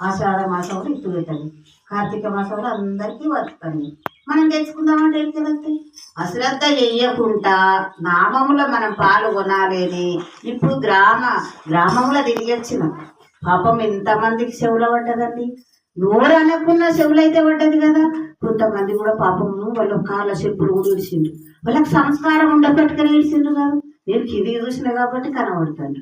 ఆషాఢ మాసంలో ఇత్తు పెట్టండి కార్తీక మాసంలో అందరికీ వస్తుంది మనం తెచ్చుకుందామంటే ఏం తెలుస్తాయి అశ్రద్ధ చెయ్యకుండా నామంలో మనం పాల్గొనాలని ఇప్పుడు గ్రామ గ్రామంలో తిరిగి పాపం ఎంతమందికి చెవులో పడ్డదండి. నోరు అనుకున్న చెవులు అయితే పడ్డది కదా. కొంతమంది కూడా పాపము వాళ్ళ కాళ్ళ చెప్పులు కూడా ఇడిచిండు వాళ్ళకి సంస్కారం ఉండబెట్టుకుని ఇడిచిండు కాదు. నేను కిందికి చూసిన కాబట్టి కనబడుతాను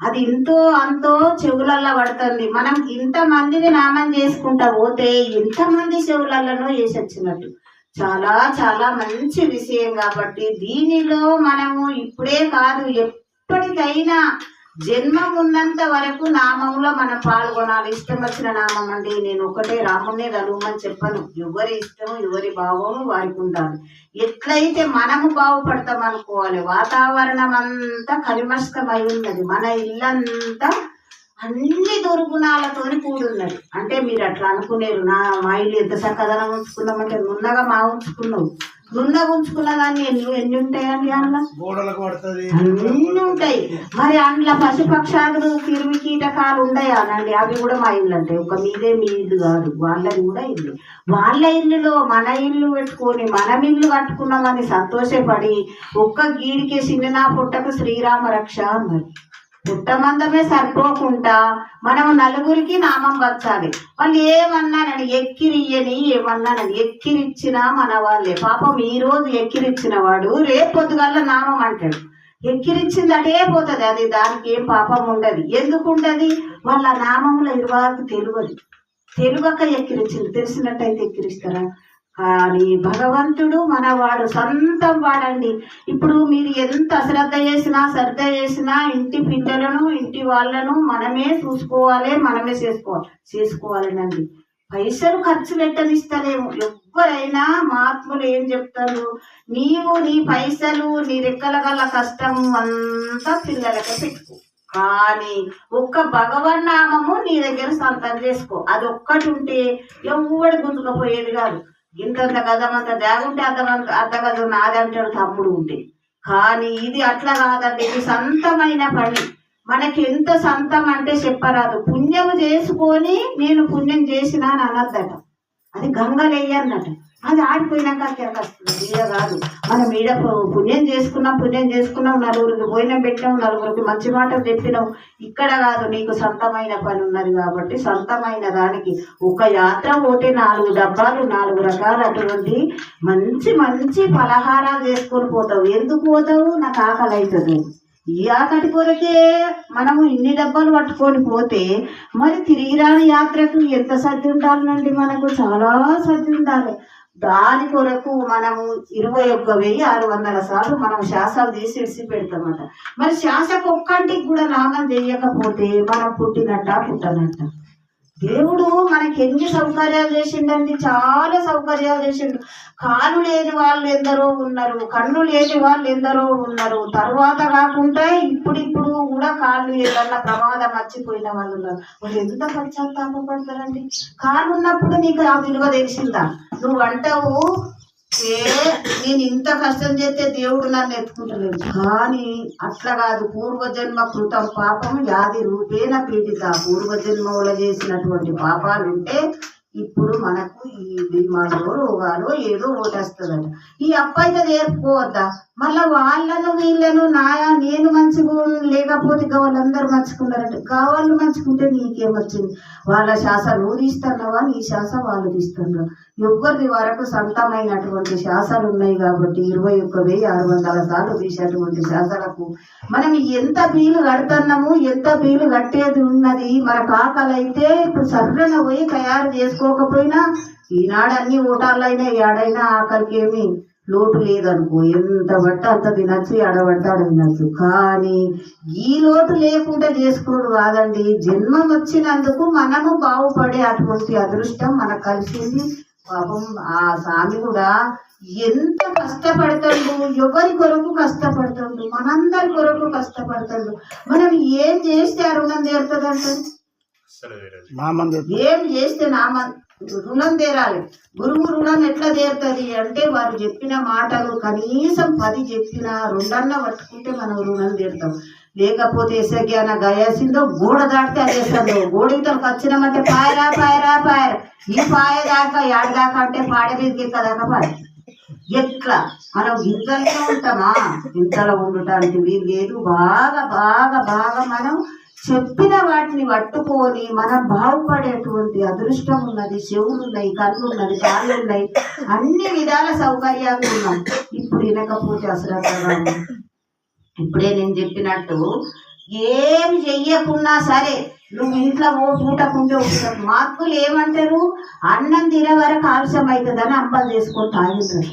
అది ఇంతో అంతో చెవులల్లో పడుతుంది. మనం ఇంతమందిని నామం చేసుకుంటా పోతే ఎంతమంది చెవులలోనో చేసొచ్చినట్టు చాలా చాలా మంచి విషయం కాబట్టి దీనిలో మనము ఇప్పుడే కాదు ఎప్పటికైనా జన్మం ఉన్నంత వరకు నామంలో మనం పాల్గొనాలి ఇష్టం వచ్చిన నామం అండి నేను ఒకటే రామునే కలుగుమని చెప్పను. ఎవరి ఇష్టం ఎవరి భావము వారికి ఉండాలి. ఎట్లయితే మనము బాగుపడతాం అనుకోవాలి వాతావరణం అంతా కరిమస్కమై ఉన్నది. మన ఇల్లంతా అన్ని దుర్గుణాలతో కూడున్నది. అంటే మీరు అట్లా అనుకునేరు నా మా ఇల్లు ఎంత చక్కదనం ఉంచుకున్నామంటే నున్నగా మా ఉంచుకున్నావు. నున్నగా ఉంచుకున్న దాన్ని ఎన్ని ఎన్ని ఉంటాయండి అందులో? అన్నీ ఉంటాయి. మరి అందులో పశుపక్షాదులు క్రిమి కీటకాలు ఉండయా అనండి? అవి కూడా మా ఇల్లు అంటే ఒక మీదే మీ ఇల్లు కాదు వాళ్ళది కూడా ఇల్లు. వాళ్ళ ఇల్లులో మన ఇల్లు పెట్టుకొని మనం ఇల్లు కట్టుకున్నామని సంతోషపడి ఒక్క గీడికే చిన్న పుట్టకు శ్రీరామ రక్ష అన్నారు పుట్టమందమే సరిపోకుండా మనం నలుగురికి నామం వచ్చాలి వాళ్ళు ఏమన్నానని ఎక్కిరియని ఏమన్నానని ఎక్కిరిచ్చినా మన వాళ్ళే. పాపం ఈ రోజు ఎక్కిరిచ్చిన వాడు రేపు నామం అంటాడు. ఎక్కిరిచ్చింది అటే పోతుంది అది దానికి ఏం పాపం ఉండదు. ఎందుకు ఉండదు? వాళ్ళ నామంలో ఇరువాకు తెలియదు. తెలియక ఎక్కిరించింది తెలిసినట్టయితే ఎక్కిరిస్తారా? కానీ భగవంతుడు మనవాడు సొంతం వాడండి. ఇప్పుడు మీరు ఎంత అశ్రద్ధ చేసినా శ్రద్ధ చేసినా ఇంటి పిల్లలను ఇంటి వాళ్ళను మనమే చూసుకోవాలి మనమే చేసుకోవాలి చేసుకోవాలనండి. పైసలు ఖర్చు పెట్టనిస్తలేము. ఎవ్వరైనా మహాత్ములు ఏం చెప్తారు? నీవు నీ పైసలు నీ రెక్కల గల కష్టం అంతా పిల్లలకే పెట్టుకో. కానీ ఒక్క భగవన్నామము నీ దగ్గర సొంతం చేసుకో. అది ఒక్కటి ఉంటే ఎవ్వడు గుంతుకపోయేది కాదు. ఇంతంత గదమంత జాగుంటే అంత అంత గదు నాదంటాడు తమ్ముడు ఉంటే. కానీ ఇది అట్లా కాదండి ఇది సంతమైన పని. మనకి ఎంత సంతం అంటే చెప్పరాదు. పుణ్యము చేసుకొని నేను పుణ్యం చేసినా అని అనద్దట. అది గంగలేయన్నట అది ఆడిపోయినాక అక్కడికి వస్తుంది కాదు. మనం ఈడ పుణ్యం చేసుకున్నాం పుణ్యం చేసుకున్నాం నలుగురికి భోజనం పెట్టాం నలుగురికి మంచి మాటలు చెప్పినాం. ఇక్కడ కాదు నీకు సొంతమైన పని ఉన్నది కాబట్టి సొంతమైన దానికి ఒక యాత్ర పోతే నాలుగు డబ్బాలు నాలుగు రకాల అటువంటి మంచి మంచి పలహారాలు చేసుకొని పోతావు. ఎందుకు పోతావు? నాకు ఆకలి అవుతుంది ఈ ఆకటి కొరకే మనము ఇన్ని డబ్బాలు పట్టుకొని పోతే మరి తిరిగి రాని యాత్రకు ఎంత సర్ది ఉండాలనండి మనకు? చాలా సర్ది ఉండాలి. దాని కొరకు మనము ఇరవై ఒక్క వెయ్యి ఆరు వందల సార్లు మనం శాసాలు తీసి ఇడిసి పెడతామట. మరి శ్వాసకు ఒక్కంటికి కూడా నామం చేయకపోతే మనం పుట్టినట్ట పుట్టనట్ట? దేవుడు మనకి ఎన్ని సౌకర్యాలు చేసిండండి చాలా సౌకర్యాలు చేసిండు. కాలు లేని వాళ్ళు ఎందరో ఉన్నారు కన్ను లేని వాళ్ళు ఎందరో ఉన్నారు. తర్వాత కాకుండా ఇప్పుడు ఇప్పుడు కూడా కాళ్ళు ఏదన్నా ప్రమాదం మర్చిపోయిన వాళ్ళు ఉన్నారు. వాళ్ళు ఎంత పశ్చాత్తాపడతారండి కాళ్ళు ఉన్నప్పుడు నీకు ఆ విలువ తెలిసిందా? నువ్వు అంటావు ఏ నేను ఇంత కష్టం చేస్తే దేవుడు నన్ను ఎత్తుకుంటలేడు. కానీ అట్లా కాదు పూర్వజన్మ కృతం పాపం వ్యాధి రూపేణ పీడిత. పూర్వజన్మలో చేసినటువంటి పాపాలు ఉంటే ఇప్పుడు మనకు ఈ బీమాలో రోగాలు ఏదో ఓటేస్తుందట. ఈ అబ్బాయితో నేర్పుకోవద్దా మళ్ళా వాళ్ళను వీళ్ళను నాయా నేను మంచిగా లేకపోతే ఇక వాళ్ళందరూ మంచుకున్నారంటే. కావాళ్ళు మంచుకుంటే నీకేమొచ్చింది వాళ్ళ శాస నువ్వు తీస్తున్నావా? నీ శ్వాస వాళ్ళు తీస్తున్నారు? ఎవరిది వరకు సొంతమైనటువంటి శాసలు ఉన్నాయి కాబట్టి ఇరవై ఒక్క వెయ్యి ఆరు వందల సార్లు తీసేటువంటి శ్వాసలకు మనం ఎంత బీలు కడుతున్నాము ఎంత బీలు కట్టేది ఉన్నది? మన కాకలు అయితే ఇప్పుడు సర్రన పోయి తయారు చేసుకోకపోయినా ఈనాడు అన్ని ఊటాలైనా ఏడైనా ఆఖరికి ఏమి లోటు లేదనుకో ఎంత బట్ట అంత తినచ్చు ఎడబడితే ఆడ తినచ్చు. కానీ ఈ లోటు లేకుండా చేసుకున్నాడు కాదండి. జన్మం వచ్చినందుకు మనము బాగుపడే అటువంటి అదృష్టం మనకు కలిసింది. పాపం ఆ స్వామి కూడా ఎంత కష్టపడతాడు ఎవరి కొరకు కష్టపడతాడు మనందరి కొరకు కష్టపడతాడు. మనం ఏం చేస్తే ఆ రుణం తీరుతుందంటారు మా మంది ఏం చేస్తే నామ రుణం తీరాలి. గురువు రుణం ఎట్లా తీరుతుంది అంటే వారు చెప్పిన మాటలు కనీసం పది చెప్పినా రెండన్న పట్టుకుంటే మనం రుణం తీరుతాం. లేకపోతే ఎసగ్యాన గయాసిందో గోడ దాటితే అది గోడ ఇతనికి వచ్చినామంటే పాయరా పాయరా పాయరా. ఈ పాయ దాకా ఏడదాకా అంటే పాడ మీదకి ఎక్కదాకా పాయ. ఎట్లా? మనం ఇంతలో ఉంటామా? ఇంతలో ఉండటానికి వీలు లేదు. బాగా బాగా బాగా మనం చెప్పిన వాటిని పట్టుకొని మనం బాగుపడేటువంటి అదృష్టం ఉన్నది చెవులు ఉన్నాయి కళ్ళు ఉన్నది కాళ్ళు ఉన్నాయి అన్ని విధాల సౌకర్యాలు ఉన్నాయి ఇప్పుడు వినకపోతే అసలు అసలు ఇప్పుడే నేను చెప్పినట్టు ఏం చెయ్యకున్నా సరే నువ్వు ఇంట్లో ఓ పూటకుండే ఉంటావు మార్పులు ఏమంటారు అన్నం తినే వరకు ఆలస్యం అవుతుందని అంబలు చేసుకొని తాగింటారు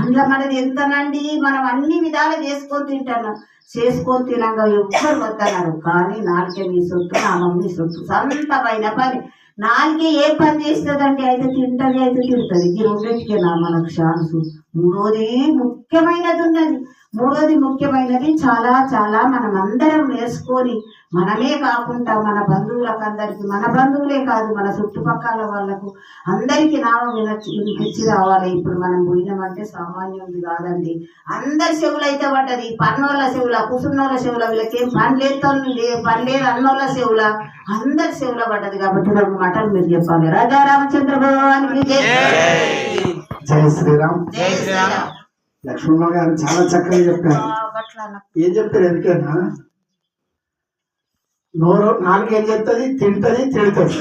అందులో మనది ఎంతనండి? మనం అన్ని విధాలు చేసుకొని తింటాను చేసుకొని తినగా ఎవ్వరు వద్దన్నారు కానీ నాలుగే మీ సొత్తు నా మమ్మీ సొత్తు. సొంతమైన పని నాలుగే ఏ పని చేస్తుందండి? అయితే తింటది అయితే తింటది ఈ రెండింటికే నా మనకు ఛాన్స్. మూడోది ముఖ్యమైనది ఉన్నది. మూడోది ముఖ్యమైనది చాలా చాలా మనం అందరం నేర్చుకొని మనమే కాకుండా మన బంధువులకు అందరికి మన బంధువులే కాదు మన చుట్టుపక్కల వాళ్ళకు అందరికీ నామం వినొచ్చి వినిపించి రావాలి. ఇప్పుడు మనం పోయినామంటే సామాన్యుది కాదండి. అందరి చెవులు అయితే పడ్డది. పన్నోళ్ళ చెవుల కుసున్నోళ్ళ చెవుల వీళ్ళకేం పని లేదు పని లేదు అన్నోళ్ళ చెవుల. అందరి చెవుల పడ్డది కాబట్టి రెండు మాటలు మీరు చెప్పాలి. రాజా రామచంద్ర భగవానికి జై. జై శ్రీరామ్. జై శ్రీరామ్. లక్ష్మణ గారు చాలా చక్కగా చెప్పారు. ఏం చెప్తారు ఎందుకైనా? నోరు నాలుగు ఏం చెప్తుంది? తింటది తిడుతుంది.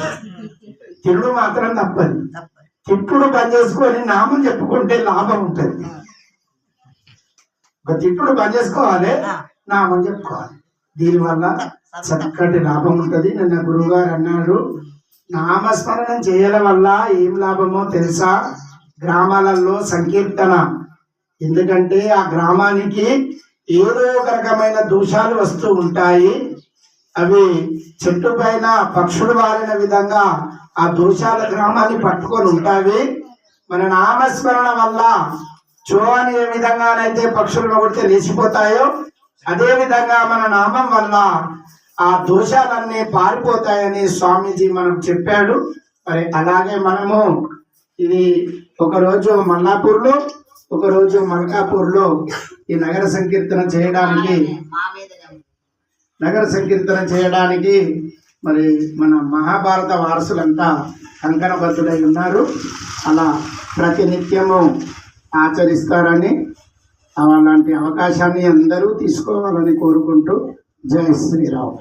తిరుడు మాత్రం తప్పది. తిప్పుడు పని చేసుకొని నామం చెప్పుకుంటే లాభం ఉంటుంది. ఒక తిప్పుడు పని చేసుకోవాలి నామం చెప్పుకోవాలి. దీనివల్ల చక్కటి లాభం ఉంటుంది. నిన్న గురువు గారు అన్నాడు నామస్మరణం చేయడం వల్ల ఏం లాభమో తెలుసా? గ్రామాలలో సంకీర్తన ఎందుకంటే ఆ గ్రామానికి ఏదో ఒక రకమైన దోషాలు వస్తూ ఉంటాయి. అవి చెట్టు పైన పక్షులు వాలిన విధంగా ఆ దోషాల గ్రామాన్ని పట్టుకొని ఉంటాయి. మన నామస్మరణ వల్ల చో అని ఏ విధంగానైతే పక్షులు కొడితే లేచిపోతాయో అదే విధంగా మన నామం వల్ల ఆ దోషాలన్నీ పారిపోతాయని స్వామీజీ మనకు చెప్పాడు. మరి అలాగే మనము ఇది ఒకరోజు మల్లాపూర్లో ఒకరోజు మల్కాపూర్లో ఈ నగర సంకీర్తన చేయడానికి నగర సంకీర్తన చేయడానికి మరి మన మహాభారత వారసులంతా కంకణబద్ధులై ఉన్నారు. అలా ప్రతినిత్యము ఆచరిస్తారని అలాంటి అవకాశాన్ని అందరూ తీసుకోవాలని కోరుకుంటూ జై శ్రీరామ్.